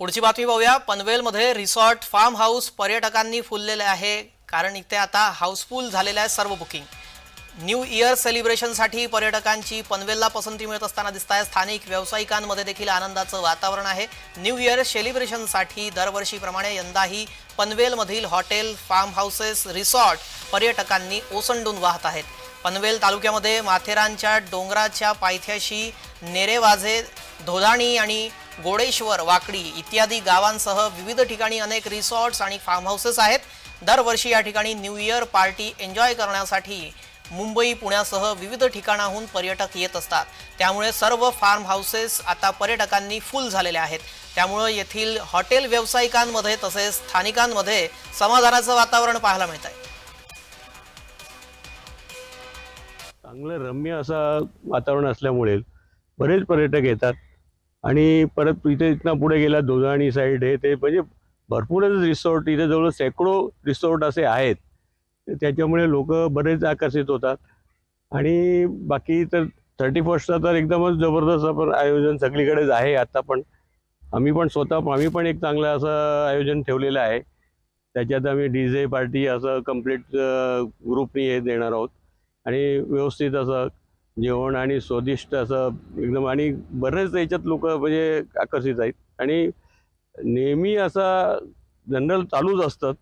पुढची बातमी पाहूया. पनवेलमध्ये रिसॉर्ट फार्म हाऊस पर्यटकांनी फुललेले आहे. कारण इथे आता हाऊसफुल झालेलं आहे सर्व बुकिंग. न्यू इयर सेलिब्रेशनसाठी पर्यटकांची पनवेलला पसंती मिळत असताना दिसत आहे स्थानिक व्यावसायिकांमध्ये देखील आनंदाचं वातावरण आहे. न्यू इयर सेलिब्रेशनसाठी दरवर्षीप्रमाणे यंदाही पनवेलमधील हॉटेल फार्म हाऊसेस रिसॉर्ट पर्यटकांनी ओसंडून वाहत आहेत. पनवेल तालुक्यामध्ये माथेरानच्या डोंगराच्या पायथ्याशी नेरेवाझे धोदाणी आणि गोडेश्वर वाकडी इत्यादी गावांसह विविध ठिकाणी अनेक रिसॉर्ट्स आणि फार्म हाऊसेस आहेत. दरवर्षी या ठिकाणी न्यू इयर पार्टी एन्जॉय करण्यासाठी मुंबई पुण्यासह विविध ठिकाणाहून पर्यटक येत असतात. त्यामुळे सर्व फार्म हाऊसेस आता पर्यटकांनी फुल झालेले आहेत. त्यामुळे येथील हॉटेल व्यावसायिकांमध्ये तसेच स्थानिकांमध्ये समाधानाचं वातावरण पाहायला मिळत आहे. चांगलं रम्य असं वातावरण असल्यामुळे बरेच पर्यटक येतात. आणि परत इथे इथनं पुढे गेला दोधाणी साईड हे ते म्हणजे भरपूरच रिसॉर्ट इथे जवळ सैकडो रिसॉर्ट असे आहेत. त्याच्यामुळे लोक बरेच आकर्षित होतात. आणि बाकी तर थर्टी फर्स्टचा तर एकदमच जबरदस्त आपण आयोजन सगळीकडेच आहे आता पण. आम्ही पण स्वतः आम्ही पण एक चांगलं असं आयोजन ठेवलेलं आहे. त्याच्यात आम्ही डी जे पार्टी असं कंप्लीट ग्रुपनी हे देणार आहोत. आणि व्यवस्थित असं जेवण आणि स्वादिष्ट असं एकदम आणि बरेच याच्यात लोक म्हणजे आकर्षित आहेत. आणि नेहमी असा जनरल चालूच असतात.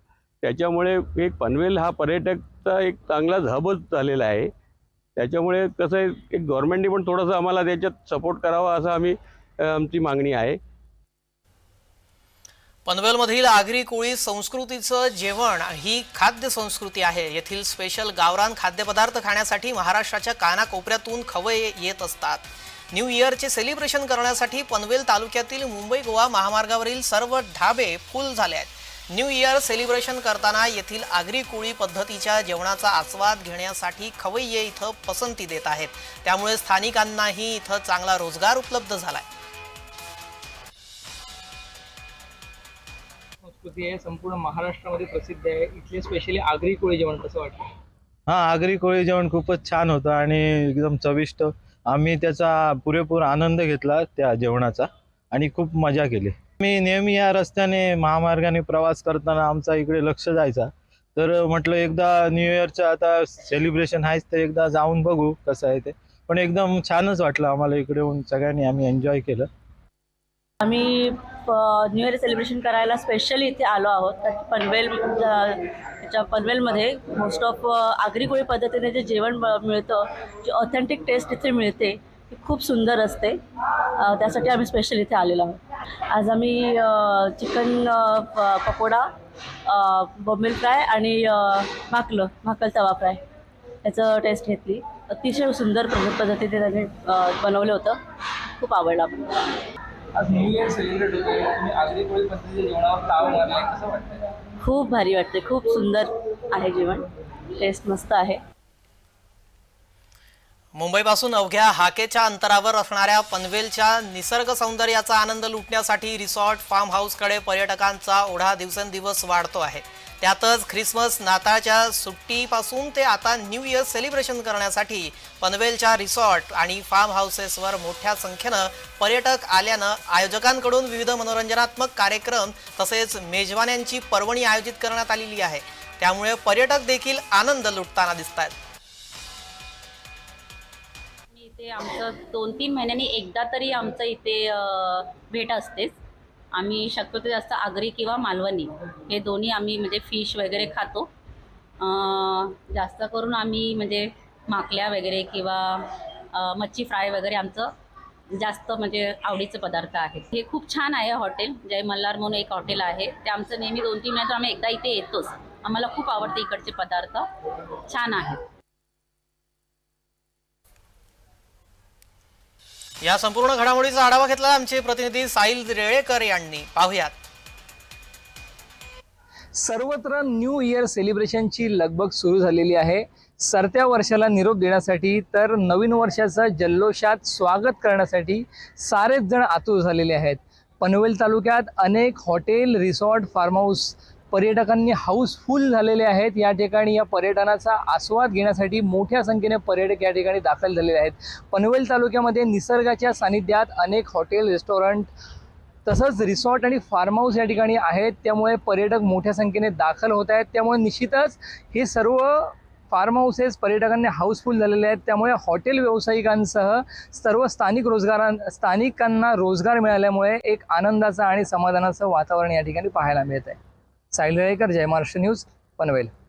त्याच्यामुळे एक पनवेल हा पर्यटकचा एक चांगला हबच झालेला आहे. त्याच्यामुळे कसं आहे एक गव्हर्नमेंटने पण थोडंसं आम्हाला त्याच्यात सपोर्ट करावा असं आम्ही आमची मागणी आहे. पनवेलमधील आगरी कोळी संस्कृतीचं जेवण ही खाद्य संस्कृती आहे. येथील स्पेशल गावरान खाद्यपदार्थ खाण्यासाठी महाराष्ट्राच्या कानाकोपऱ्यातून खवय येत असतात. न्यू इयरचे सेलिब्रेशन करण्यासाठी पनवेल तालुक्यातील मुंबई गोवा महामार्गावरील सर्व ढाबे फुल झाले आहेत. न्यू इयर सेलिब्रेशन करताना येथील आगरी कोळी पद्धतीच्या जेवणाचा आस्वाद घेण्यासाठी खवय्ये इथं पसंती देत आहेत. त्यामुळे स्थानिकांनाही इथं चांगला रोजगार उपलब्ध झाला आहे संस्कृती आहे संपूर्ण महाराष्ट्रामध्ये प्रसिद्ध आहे. इथले स्पेशली आगरी कोळी जेवण कसं वाटतं? हा आगरी कोळी जेवण खूपच छान होतं आणि एकदम चविष्ट. आम्ही त्याचा पुरेपूर आनंद घेतला त्या जेवणाचा आणि खूप मजा केली. मी नेहमी या रस्त्याने महामार्गाने प्रवास करताना आमचा इकडे लक्ष जायचा. तर म्हटलं एकदा न्यू इयरचं आता सेलिब्रेशन आहेच तर एकदा जाऊन बघू कसं आहे ते. पण एकदम छानच वाटलं आम्हाला इकडे येऊन सगळ्यांनी आम्ही एन्जॉय केलं. आम्ही न्यू इयर सेलिब्रेशन करायला स्पेशली इथे आलो आहोत. तर पनवेल पनवेलमध्ये मोस्ट ऑफ आगरी कोळी पद्धतीने जे जेवण मिळतं जे ऑथेंटिक टेस्ट इथे मिळते ती खूप सुंदर असते. त्यासाठी आम्ही स्पेशल इथे आलेलो आहोत. आज आम्ही चिकन पकोडा अ, फ्राय आणि अ, भाकलं भाकल तवा फ्राय याचं टेस्ट घेतली. अतिशय सुंदर पद्धतीने त्याने बनवलं होतं. खूप आवडलं आम्हाला. आज न्यू इयर सेलिब्रेट होते तुम्ही आगरी कोळी पद्धतीच्या जेवणावर ताव मारलाय कसं वाटतं खूप भारी वाटते खूप सुंदर आहे जेवण. टेस्ट मस्त आहे. मुंबईपासून अवघ्या हाकेच्या अंतरावर असणाऱ्या पनवेलच्या निसर्ग सौंदर्याचा आनंद लुटण्यासाठी रिसॉर्ट फार्म हाऊसकडे पर्यटकांचा ओढा दिवसेंदिवस वाढतो आहे. त्यातच ख्रिसमस नाताळच्या सुट्टीपासून ते आता न्यू इयर सेलिब्रेशन करण्यासाठी पनवेलच्या रिसॉर्ट आणि फार्म हाऊसेसवर मोठ्या संख्येनं पर्यटक आल्यानं आयोजकांकडून विविध मनोरंजनात्मक कार्यक्रम तसेच मेजवान्यांची पर्वणी आयोजित करण्यात आलेली आहे. त्यामुळे पर्यटक देखील आनंद लुटताना दिसत आहेत इथे आमचं दोन तीन महिन्यांनी एकदा तरी आमचं इथे भेट असतेच. आम्ही शक्यतो जास्त आगरी किंवा मालवणी हे दोन्ही आम्ही म्हणजे फिश वगैरे खातो. जास्त करून आम्ही म्हणजे माकल्या वगैरे किंवा मच्छी फ्राय वगैरे आमचं जास्त म्हणजे आवडीचे पदार्थ आहेत हे खूप छान आहे हॉटेल जय मल्हार म्हणून एक हॉटेल आहे. ते आमचं नेहमी दोन तीन महिन्यात आम्ही एकदा इथे येतोच. आम्हाला खूप आवडते इकडचे पदार्थ. छान आहेत या संपूर्ण घडामोडीचा आढावा घेतला आमचे प्रतिनिधी साहिल रेळेकर यांनी. पाहुयात. सर्वत्र न्यू इयर सेलिब्रेशनची लगबग सुरू झालेली आहे. सरत्या वर्षाला निरोप देण्यासाठी तर नवीन वर्षाचं जल्लोषात स्वागत करण्यासाठी सारेच जण आतुर झालेले आहेत. पनवेल तालुक्यात अनेक हॉटेल रिसॉर्ट फार्म हाऊस पर्यटकांनी हाऊसफुल झालेले आहेत. या ठिकाणी या पर्यटनाचा आस्वाद घेण्यासाठी मोठ्या संख्येने पर्यटक या ठिकाणी दाखल झालेले आहेत. पनवेल तालुक्यामध्ये निसर्गाच्या सानिध्यात अनेक हॉटेल रेस्टॉरंट तसंच रिसॉर्ट आणि फार्म हाऊस या ठिकाणी आहेत. त्यामुळे पर्यटक मोठ्या संख्येने दाखल होत आहेत. त्यामुळे निश्चितच हे सर्व फार्म हाऊसेस पर्यटकांनी हाऊसफुल झालेले आहेत. त्यामुळे हॉटेल व्यावसायिकांसह सर्व स्थानिक रोजगारां स्थानिकांना रोजगार मिळाल्यामुळे एक आनंदाचं आणि समाधानाचं वातावरण या ठिकाणी पाहायला मिळत आहे साहिल रेकर जय महाराष्ट्र न्यूज पनवेल.